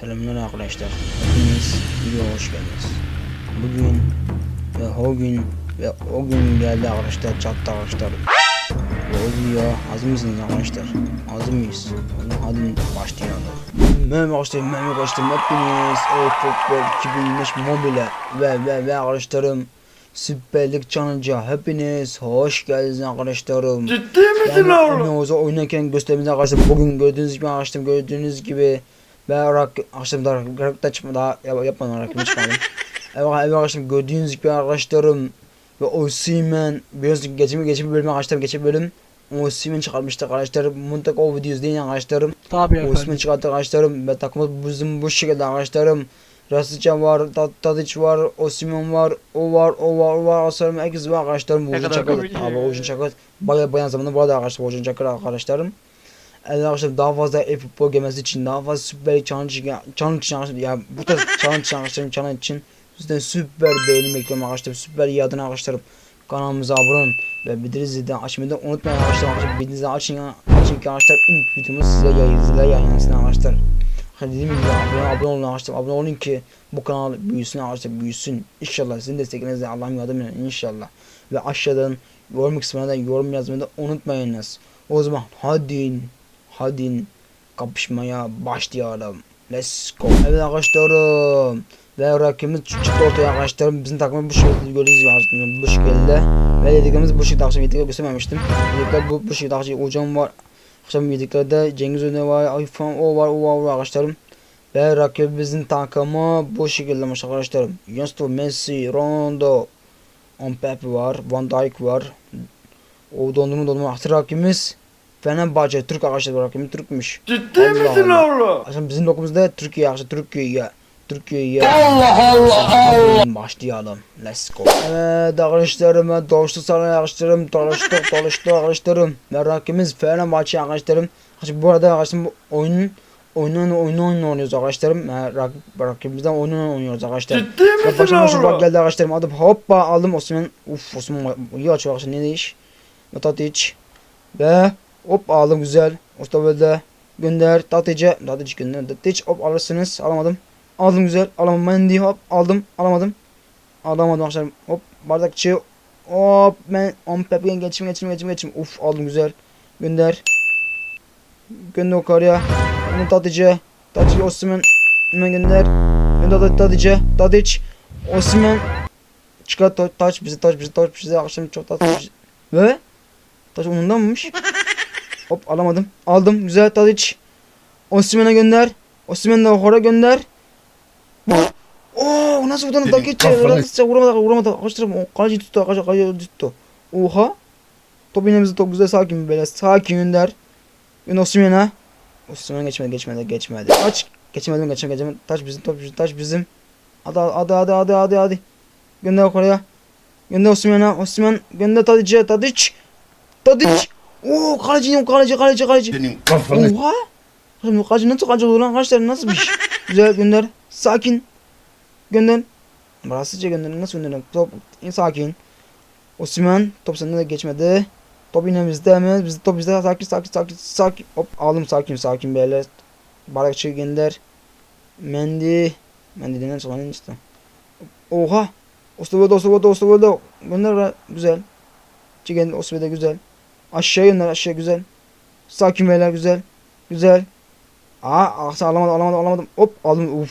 Selamlar arkadaşlar. Hepiniz videoya hoş geldiniz. Bugün ve o gün ve o gün geldi arkadaşlar çattı arkadaşlar. Ve o video hazır mısınız arkadaşlar? Hazır mıyız? Hadi başlayalım. Merhaba arkadaşlar, merhaba arkadaşlar. Hepiniz e-Futbol 2025 mobile ve ve ve arkadaşlarım Süper Lig Challenge'a hepiniz hoş geldiniz arkadaşlarım. Ciddi misin Yani oğlum? Emeğimizi oynarken gösterimizi arkadaşlar bugün gördüğünüz gibi arkadaşlar gördüğünüz gibi ve rak arkadaşlar daha rakipten çıkma daha yap, yapmadım rakibimi çıkardım. evet, evet arkadaşlar gördüğünüz gibi arkadaşlarım ve Osimhen biraz geçimi geçimi bölüm arkadaşlar geçimi bölüm Osimhen çıkarmıştı arkadaşlar mutlaka o videoyu izleyin arkadaşlarım. Tabii Osimhen çıkarttı arkadaşlarım. Ve takımımız bizim bu şekilde arkadaşlarım. Rasica var, Tad- Tadic var, Osimhen var, o var, o var, o var, Asarım herkes var arkadaşlarım. Ne Uğurcan kadar Çakır, abi Uğurcan Çakır, bayağı bayan zamanında bu arada arkadaşlar. Uğurcan Çakır arkadaşlarım. Arkadaşlar daha fazla e-futbol gelmesi için, daha fazla Süper Challenge, challenge için arkadaşlar, ya bu tarz challenge arkadaşlarım, challenge için sizden süper beğeni bekliyorum arkadaşlar, süper adına arkadaşlarım. Kanalımıza abone olun ve bildirinizi zilden açmayı da unutmayın arkadaşlar. arkadaşlar bildirinizi açın, açın ki arkadaşlar ilk videomuz size yayın, size yayınlansın arkadaşlar. Hani dediğim gibi abone, abone olun arkadaşlar. Abone olun ki bu kanal büyüsün arkadaşlar büyüsün. İnşallah sizin desteklerinizle Allah'ım yardımıyla inşallah. Ve aşağıdan yorum kısmına da yorum yazmayı da unutmayınız. O zaman hadi hadi kapışmaya başlayalım. Let's go. Evet arkadaşlarım. Ve rakibimiz çıktı ortaya arkadaşlarım. Bizim takımı bu şekilde görüyoruz. Bu şekilde. Ve dediklerimiz bu şekilde akşam yedikleri göstermemiştim. Dedikler bu, bu şekilde akşam hocam var. Akşam yediklerde Cengiz Öne var, iPhone o var, o var, o var arkadaşlarım. Ve rakibimizin takımı bu şekilde maç arkadaşlarım. Yunus Messi, Ronaldo, Mbappe var, Van Dijk var. O dondurma dondurma aktır rakibimiz. Fenerbahçe, Türk arkadaşlar bu rakibimiz Türkmüş. Ciddi Allah misin Allah. oğlum? Arkadaşlar bizim lokumuzda Türkiye arkadaşlar Türkiye. Türkiye. Allah Allah Allah. Başlayalım. Let's go. Evet arkadaşlarım ben dolaştık sana arkadaşlarım. Dolaştık dolaştık arkadaşlarım. Ve rakibimiz Fenerbahçe arkadaşlarım. Arkadaşlar bu arada arkadaşlar bu oyunun oyunun oyunu oynuyoruz arkadaşlarım. Rakip, rakibimizden oyunu oynuyoruz arkadaşlar. Ciddi misin başıma şu bak geldi arkadaşlarım. Adım hoppa aldım Osman. Uf Osman iyi açıyor arkadaşlar ne değiş. Ve Tadic. Ve hop aldım güzel. Ostavel'de gönder Tadic'e. Tadic gönder. Tadic hop alırsınız. Alamadım. Aldım güzel. Alamadım. Mendy hop aldım. Alamadım. Alamadım arkadaşlar. Hop bardakçı. Hop ben on pepken geçim geçim geçim geçim. Uf aldım güzel. Gönder. Gönder yukarıya. Bunu Tadic'e. Tadic Osman. Hemen gönder. Gönder Tadic'e. Tadic. Osman. Çıkar ta- taç bizi taç bizi taç bizi akşam çok taç Ve taç onundan mıymış? Hop alamadım. Aldım. Güzel Tadic. Osimhen'e gönder. Osimhen'e de Hora gönder. Oo nasıl buradan da geçiyor. Vuramadı vuramadı vuramadı. O kaleci tuttu arkadaşlar kaleci tuttu. Oha. Top yine top güzel sakin böyle sakin gönder. Yine Osimhen'e. Osimhen geçmedi geçmedi geçmedi. Aç. Geçemedim geçemedim geçemedim. Taç bizim top bizim taç bizim. Hadi hadi hadi hadi hadi hadi. Gönder yukarıya. Gönder Osimhen'e. Osimhen gönder Tadic'e. Tadic. Tadic. Oo kaleci kaleci kaleci kaleci. Senin kafanı Oha. Oğlum kaleci nasıl kaleci olur lan arkadaşlar nasıl bir iş? Güzel gönder. Sakin. Gönder. Rahatsızca gönder. Nasıl gönderelim? Top sakin. Osman top sende de geçmedi. Top yine bizde mi? Bizde top bizde. Sakin sakin sakin sakin. Hop aldım sakin sakin böyle. Barakçı gönder. Mendy. Mendy denen sonra işte. Oha. Ostovoda Ostovoda. Gönder ra- güzel. Çigen Ostovoda güzel. Aşağı gönder aşağı güzel. Sakin beyler güzel. Güzel. Aa aksa alamadım alamadım alamadım. Hop aldım. Uf.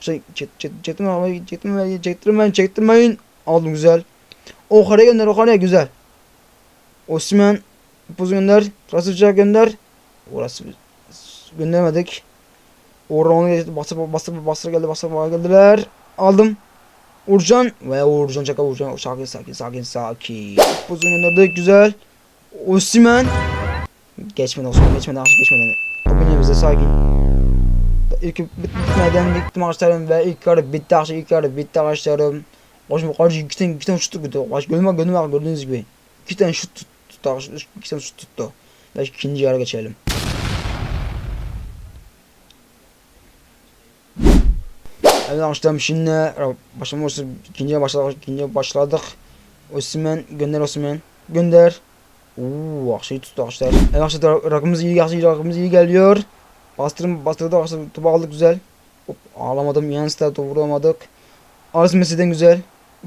Şey çek çek çektim ama çektim ben çektim ben çektim ben. Aldım güzel. O karaya gönder o karaya güzel. Osman Buz gönder. Rasıfça gönder. Orası göndermedik. Orada onu geçti. Bastır bastır bastır geldi bastır bastır geldiler. Aldım. Urcan ve Urcan çaka Urcan sakin sakin sakin sakin. Buz gönderdik güzel. Osman Geçmedi Osman geçmedi artık geçmedi. Top bize sakin. İlk bit- bitmeden gittim arkadaşlarım ve ilk yarı bitti arkadaşlar ilk yarı bitti arkadaşlarım. Başım karşı iki tane iki tane şut tuttu. Baş gönlüme gönlüme gördüğünüz gibi. İki tane şut tut- tuttu arkadaşlar. İki tane şut tuttu. Ve ikinci yarı geçelim. Evet arkadaşlarım şimdi başlamışız. İkinciye başladık. İkinciye başladık. Osman gönder Osman. Gönder. Uuu akşayı tuttu arkadaşlar. Evet arkadaşlar rakımız iyi arkadaşlar rakımız iyi geliyor. Bastırım bastırdı arkadaşlar. Topu aldık güzel. Hop, ağlamadım. Yansıda topu vuramadık. Aris Messi'den güzel.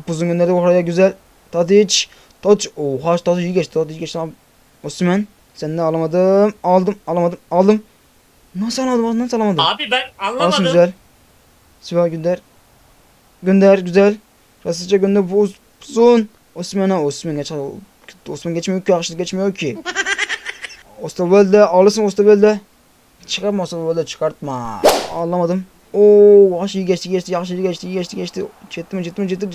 Uzun gönderdi oraya güzel. Tadic. Tadic. Oha Tadic iyi geçti. Tadic geçti. Osman. Sen de alamadım. Aldım. Alamadım. Aldım. Nasıl alamadım? Nasıl alamadım? Abi ben Alsın anlamadım. güzel. Sivas gönder. Gönder güzel. Rasıca gönder bu uzun. Osman'a Osman geç. Osman geçmiyor ki. Aşırı geçmiyor ki. Osterwelde alırsın Osterwelde. Çıkartma Osterwelde çıkartma. Anlamadım. Oo, aşırı iyi geçti geçti aşırı iyi geçti iyi geçti geçti. Çetti mi çetti mi çetti mi?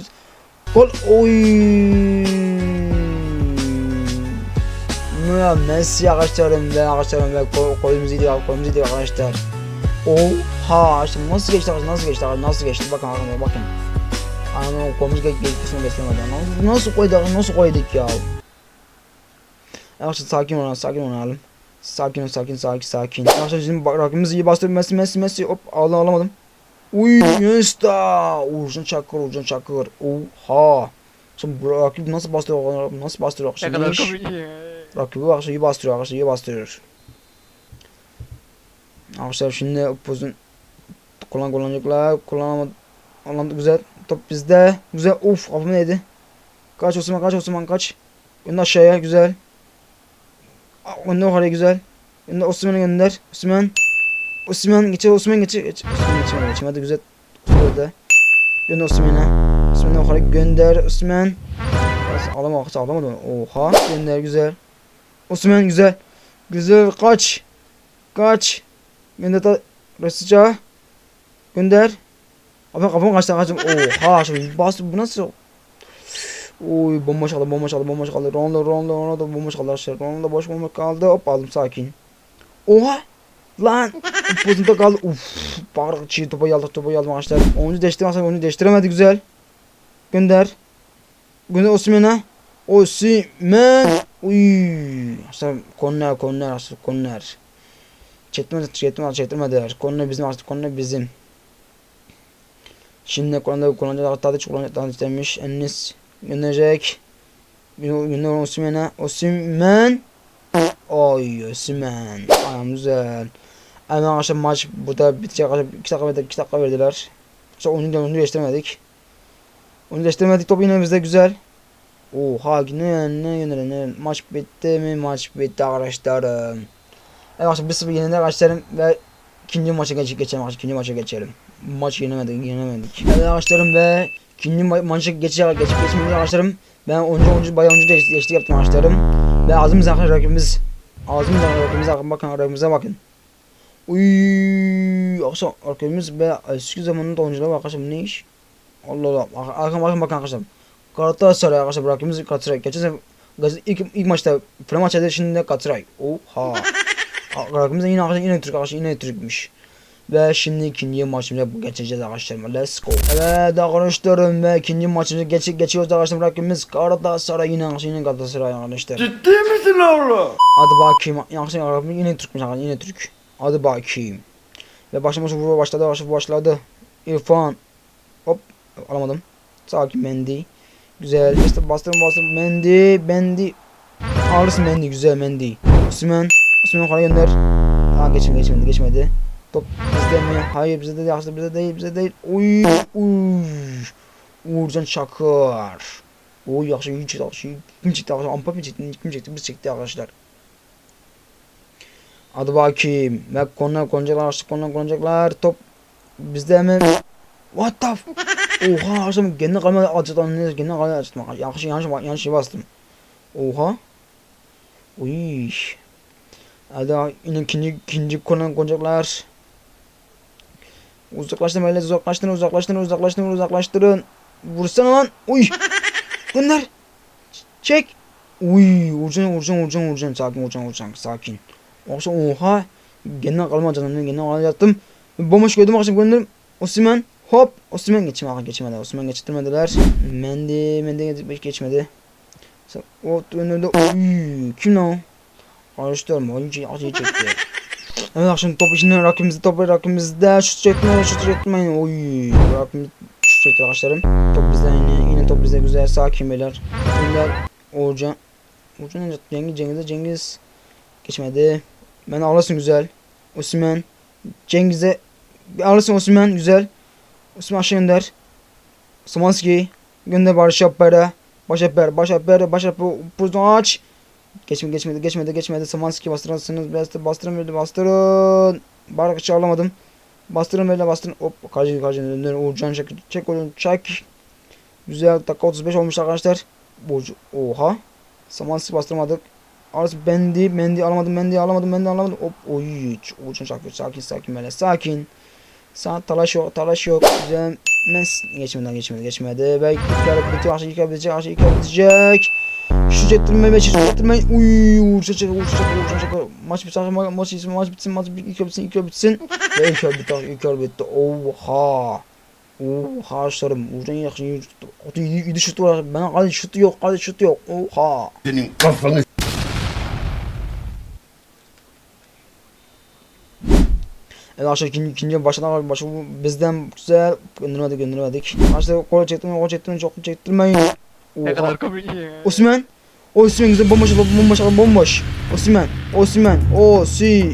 Gol. Oy. Ya Messi arkadaşlarım ve arkadaşlarım kol, kolumuzu yedi kolumuzu yedi arkadaşlar. Oha işte nasıl geçti arkadaşlar nasıl geçti arkadaşlar nasıl geçti bakın arkadaşlar bakın. Anam kolumuz geç geçmesini beklemedi. Nasıl, nasıl koyduk nasıl koyduk ya. Arkadaşlar sakin olalım sakin olalım. Sakin ol sakin sakin sakin. Arkadaşlar bizim bak- rakibimiz iyi bastırdı Messi Messi Messi hop aldım alamadım. Uy Yunus'ta. Uğurcan Çakır Uğurcan Çakır. Oha. Şimdi bu rakip nasıl bastırıyor nasıl bastırıyor Ne kadar. Rakibi arkadaşlar iyi bastırıyor arkadaşlar iyi bastırıyor. Arkadaşlar şimdi pozun kullan kullanacaklar kullanamadı. Kullandı güzel. Top bizde. Güzel. Uf kafam neydi? Kaç Osman kaç Osman kaç. Gönder aşağıya güzel. Gönder yukarıya güzel. Gönder Osman'ı gönder. Osman. Osman geçer Osman geçer. Geç. Osman geçemedi geçemedi güzel. Şurada. Gönder Osman'a. Osman'ı yukarı gönder. Osman. Alama alamadı. Oha. Gönder güzel. Osman güzel. Güzel kaç. Kaç. Gönder ta Rasica. Gönder. Abi kafam kaçtı kaçtım. Oha şimdi bastı bu nasıl? Oy bomba çaldı bomba çaldı bomba çaldı. Ronaldo Ronaldo Ronaldo bomba çaldı arkadaşlar. Ronaldo boş bomba kaldı. Hop aldım sakin. Oha. Lan. Pozunda kaldı. Uf. Bağır çiğ topu yaldık topu yaldım arkadaşlar. Oyuncu değiştirmezsek oyuncu değiştiremedi güzel. Gönder. Gönder Osman'a. Osimhen. Uy. Arkadaşlar korner korner arkadaşlar korner. Çektirmedi çektirmedi çektirmediler. Korner bizim artık korner bizim. Şimdi korner kullanacak Tadiç kullanacak Tadiç demiş. Enis gönderecek. Gönder Osimhen'e. Osimhen. Oy Osimhen. Ayağım güzel. Hemen arkadaşlar maç burada bitecek arkadaşlar. 2 dakika verdiler. 2 dakika verdiler. Sonra oyunu, oyunu değiştirmedik. Oyunu değiştirmedik. Top yine bizde güzel. Oha yine ne ne ne maç bitti mi maç bitti arkadaşlarım. Evet arkadaşlar bir sıfır yenildi arkadaşlarım ve ikinci maça geç geçelim ikinci maça geçelim. Maç yenemedik yenemedik. Evet arkadaşlarım ve ikinci ma maça geçecek geçip geçmedik arkadaşlarım. Ben oyuncu oyuncu bayağı oyuncu değişti, değişti yaptım arkadaşlarım. Ve ağzımız arkadaşlar rakibimiz. Ağzımız arkadaşlar rakibimize bakın bakın rakibimize bakın. Uy, arkadaşlar rakibimiz ve eski zamanında oyuncular bu ne iş? Allah Allah. Arkadaşlar bakın bakın arkadaşlar. Galatasaray arkadaşlar bırakımız Galatasaray. Geçen gaz- ilk, ilk maçta final maçta şimdi Galatasaray. Oha. Bırakımız yine arkadaşlar yine Türk arkadaşlar yine Türkmüş. Ve şimdi ikinci maçımıza geçeceğiz arkadaşlar. Let's go. Evet arkadaşlarım ve ikinci maçımıza geç geçiyoruz arkadaşlar. Bırakımız Galatasaray yine yine Galatasaray arkadaşlar. Ciddi misin oğlum? Hadi bakayım. Arkadaşlar Arap'ın yine Türkmüş arkadaşlar yine Türk. Hadi bakayım. Ve başlamış vurma başladı arkadaşlar başladı. İrfan. Hop alamadım. Sakin Mendy. Güzel. İşte bastırın bastırın. Mendy. Mendy. Alırsın Mendy. Güzel Mendy. Osman. Osman yukarı gönder. Aa geçmedi geçmedi geçmedi. Top mi? Hayır bizde değil. Aslında bizde değil. Bizde değil. Uy. Uy. Uğurcan Çakır. Oy yakşı iyi çıktı. Yakşı kim çıktı arkadaşlar? Ampa mı çıktı? Kim çıktı? Biz çıktı arkadaşlar. Hadi bakayım. Ve konular konacaklar. Açtık konular konacaklar. Top bizde mi? What the f- Oha akşam kendine kalmadı acıdan ne kendine kalmadı acıdan yanlış yanlış yanlış şey bastım. Oha. Uy. Hadi yine ikinci ikinci konudan konacaklar. Uzaklaştırın öyle uzaklaştırın uzaklaştırın uzaklaştırın uzaklaştırın. Vursana lan. Uy. Gönder. Ç- Çek. Uy. Vuracaksın vuracaksın vuracaksın vuracaksın. Sakin vuracaksın vuracaksın sakin. Akşam oha. Kendine kalma canım. Kendine kalma yattım. Bomboş gördüm akşam gönderdim. Osman. Hop. Osman geçmedi. Aha geçmedi. Osman geçtirmediler. Mendy. Mendy geç- geçmedi. O önünde. Uy. Kim lan o? Karıştırma. Oyuncu acıyı çekti. Evet akşam top içinden rakibimizde top rakibimizde şut çekme şut çekmeyin. Oy. Rakibimiz şut çekti arkadaşlarım. Top bizde yine. Yine top bizde güzel. Sakin beyler. Gönder. Uğurcan. Uğurcan Cengiz Cengiz Cengiz. Geçmedi. Ben alasın güzel. Osman. Cengiz'e bir alırsın Osman güzel. Osman aşağı gönder. Smanski gönder Barış Yapber'e. Baş Yapber, Baş Yapber, Baş Yapber. Pozisyon aç. Geçmedi, geçmedi, geçmedi, geçmedi. Smanski bastırırsınız. Bastır, bastırın böyle bastırın. Barak çağlamadım. Bastırın böyle bastırın. Hop kaçın kaçın döndür. Uğurcan çek, çek oğlum çek. Güzel dakika 35 olmuş arkadaşlar. Burcu. Oha. Samansı bastırmadık. Arası bendi, mendi alamadım, mendi alamadım, mendi alamadım. Hop, oy, uçun çakıyor. Sakin, sakin böyle, sakin. Sağ talaş yok, talaş yok. Güzel. Mes geçmeden geçmedi, geçmedi. Belki ilk yarı bitiyor, aşağı ilk yarı bitecek, aşağı ilk. Şu çektirme ve şu çektirme. Uy, çek, uğurça çek. Maç bitsin, ma maç bitsin, maç bitsin, maç bitsin, ilk bitsin, ilk bitsin. Ve ilk bitti, ilk bitti. Oha. Oha arkadaşlarım. Uğurcan yakın. Otu yedi şutu var. Bana hadi şutu yok, hadi şutu yok. Oha. Senin kafanı Evet arkadaşlar ikinci, ikinci başladan başı bizden güzel göndermedik göndermedik. Arkadaşlar gol çektim gol çektim çok çektirmeyin. Ne Oha. kadar komik ya. Osman. Osman güzel bomboş bomboş bomboş. Osman. Osman. Osman.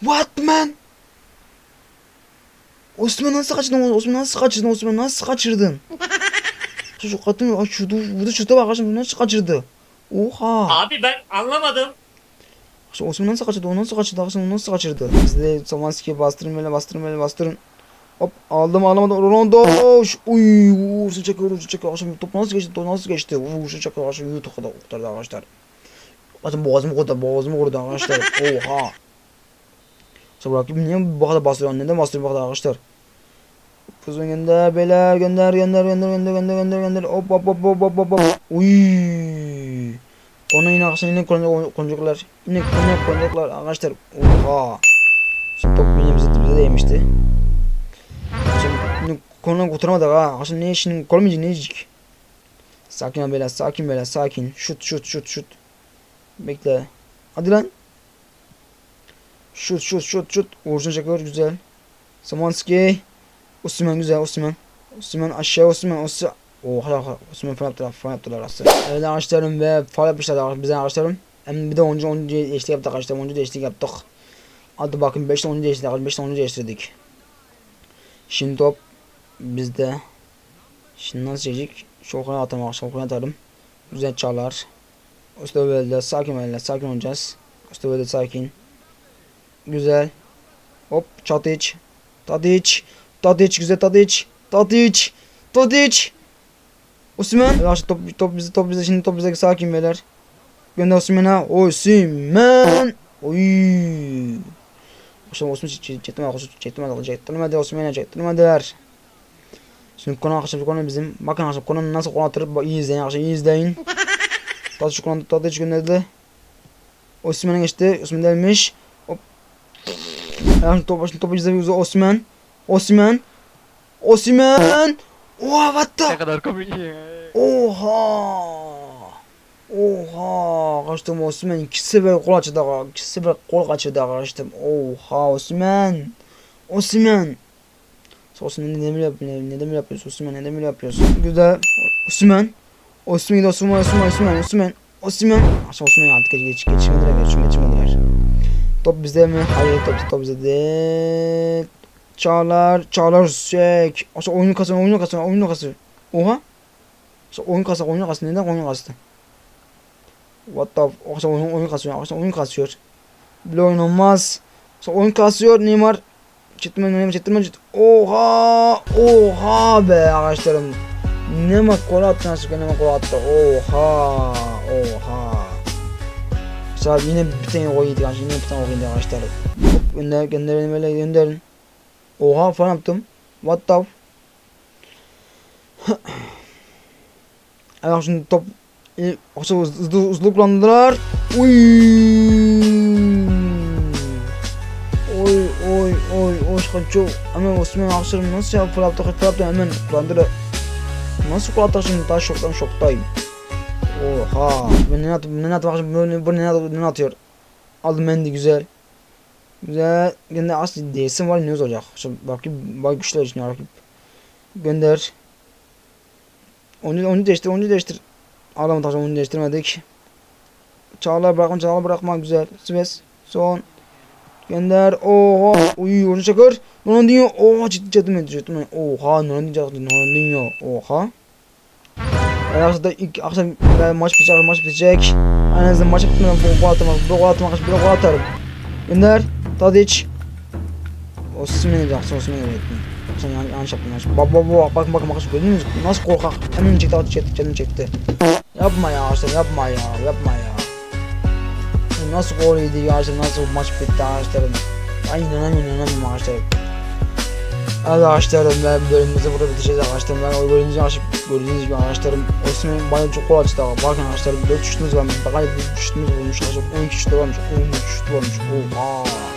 What man? Osman nasıl kaçırdın? Osman nasıl kaçırdın? Osman nasıl kaçırdın? Çocuk kadın şurada burada şurada bak arkadaşlar nasıl kaçırdı? Oha. Abi ben anlamadım. Osman nasıl kaçırdı? O nasıl kaçırdı? Arkadaşlar o nasıl kaçırdı? Biz de Samanski'ye bastırın böyle bastırın böyle bastırın. Hop aldım alamadım. Ronaldo. Uy vursun çekiyor vursun çekiyor. Arkadaşlar top nasıl geçti? Top nasıl geçti? Vursun çekiyor. Arkadaşlar yuh kadar kurtardı arkadaşlar. Bakın boğazımı kurdu. Boğazımı kurdu arkadaşlar. Oha. Sonra rakip niye bu kadar bastırıyor? Neden bastırıyor bu kadar arkadaşlar? Kızım gönder beyler gönder gönder gönder gönder gönder gönder gönder hop hop hop hop hop hop hop Uy. Ona yine arkadaşlar yine konacaklar. Yine konacaklar arkadaşlar. Oha. Top bize, bize değmişti. Konudan kurtaramadık ha. Arkadaşlar ne şimdi korumayacak ne yiyecek? Sakin ol sakin beyler sakin. Şut şut şut şut. Bekle. Hadi lan. Şut şut şut şut. Uğurcan Çakır güzel. Samanski. Osman güzel Osman. Osman aşağı Osman Osman. Oha Osman falan yaptılar falan yaptılar aslında. Evet arkadaşlarım ve falan yapmışlar bize arkadaşlarım. Hem bir de oyuncu oyuncu değişiklik yaptık arkadaşlar oyuncu değişiklik yaptık. Hadi bakın 5 oyuncu değiştirdik 5 oyuncu değiştirdik. Şimdi top bizde. Şimdi nasıl çekecek? Şokuna atalım şokuna atalım. Güzel çalar. Usta böyle sakin böyle sakin olacağız. Usta böyle sakin. Güzel. Hop Çatiç. Tadiç. Tadiç güzel Tadiç. Tadiç. Tadiç. Osman. Arkadaşlar top, top bize top bize şimdi top bize sakin beyler. Gönder Osman'a. Osman. Oy. Osman Osman çektim arkadaşlar çektim arkadaşlar çektim hadi Osman'a çektim hadi. Şimdi konu arkadaşlar konu bizim. Bakın arkadaşlar konu nasıl bak, iyi izleyin arkadaşlar iyi izleyin. Tadiç konu Tadiç gönderdi. Osman'a geçti. Osman delmiş. Hop. Yani top başını topu izledi Osman. Osman. Osman. Oha what the? Ne kadar komik ya. Oha. Oha. Kaçtım Osman. İki sefer gol açtı. İki sefer gol kaçırdı kaçtım. Oha Osman. Osman. Osman neden böyle yapıyorsun? Neden böyle yapıyorsun? Osman neden böyle yapıyorsun? Güzel. Osman. Osman Osman Osman Osman Osman. Osman. Osman artık geç geçmediler. Geç geçmediler. Top bizde mi? Hayır top, top bizde değil. Çağlar, Çağlar çek. Aslında oyunu kasıyor, oyunu kasıyor, oyunu kasıyor. Oha. Aslında oyun kasıyor, oyunu kasıyor. Neden oyun kastı? What the f- Aslında oyun, oyun kasıyor, oyun kasıyor. Olmaz. Aslında oyun kasıyor, Neymar. Çetirme, Neymar, çetirme, çetirme. Oha, oha be arkadaşlarım. Neymar gol attı nasıl Neymar gol attı. Oha, oha. Mesela yine bir tane gol yedik arkadaşlar. Yine bir tane gol yedik arkadaşlar. Gönder, gönderin böyle gönderin. Oha falan yaptım. What the Evet şimdi top e, hızlı, hızlı, kullandılar. Uy. Oy kaçıyor. Hemen Osman Akşar'ım nasıl ya yaptı falan yaptı hemen kullandılar. Nasıl kullandı şimdi daha şoktan şoktayım. Oha. Ben ne atıyor? Ne atıyor? Bu bu ne atıyor? Ne atıyor? Aldım Mendy güzel. Güzel. Gene asli değilsin var ne olacak? Şimdi rakip bak güçler için rakip. Gönder. Onu onu değiştir, onu değiştir. Adamı taşım onu değiştirmedik. Çağlar bırakma, çağlar bırakma güzel. Sves son. Gönder. Oha. Uy onu çakır. Ronaldinho. Oha ciddi? Ciddi mi? Oha Ronaldinho. Ronaldinho. Oha. Yani aslında ilk akşam ben maç bitecek, maç bitecek. En azından maç bitmeden bu gol atmak, bu gol atmak, bir gol atarım. Gönder. Tadic. O Simen'i de yapsın, o Simen'i de ettim. Sen yan, yanlış yaptın yanlış. Bak bak bak bakın bakın bakın gördünüz mü? Nasıl korkak. Hemen çekti, atı çekti, canını çekti. Yapma ya Arslan, yapma ya, yapma ya. Nasıl gol yedi ya nasıl maç bitti Arslan'ım. Ben inanamıyorum, inanamıyorum Arslan'ım. Evet arkadaşlarım ben bölümümüzü burada bitireceğiz arkadaşlarım. Ben o bölümümüzü açıp gördüğünüz gibi arkadaşlarım. Osman bana çok gol açtı abi. Bakın arkadaşlarım 4 şutumuz varmış. Bakın 4 şutumuz olmuş arkadaşlar. 12 şutu varmış. 13 şutu varmış. Oha.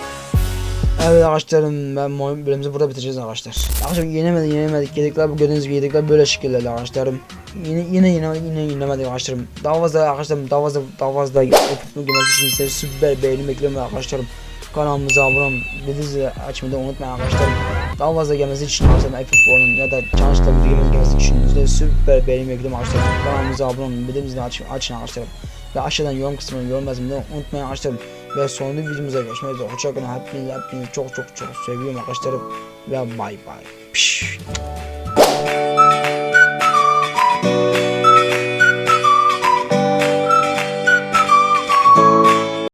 Evet arkadaşlarım ben bölümümüzü burada bitireceğiz arkadaşlar. Arkadaşlar yenemedik yenemedik. Yedikler bu gördüğünüz gibi yedikler böyle şekillerle arkadaşlarım. Yine yine yine yine yenemedik arkadaşlarım. Daha fazla arkadaşlarım daha fazla daha fazla gelmesi için size süper beğeni bekliyorum arkadaşlarım. Kanalımıza abone olun. Bildirimleri açmayı da unutmayın arkadaşlar. Daha fazla gelmesi için arkadaşlar iFootball'un ya da Challenge'da video gelmesi için size süper beğeni bekliyorum arkadaşlar. Kanalımıza abone olun. Bildirimleri aç, açın arkadaşlar. Ve aşağıdan yorum kısmına yorum yazmayı unutmayın arkadaşlar ve sonunda videomuza görüşmek üzere. Hoşçakalın. Hepinizi, hepinizi çok çok çok seviyorum arkadaşlarım ve bay bay. Pişt.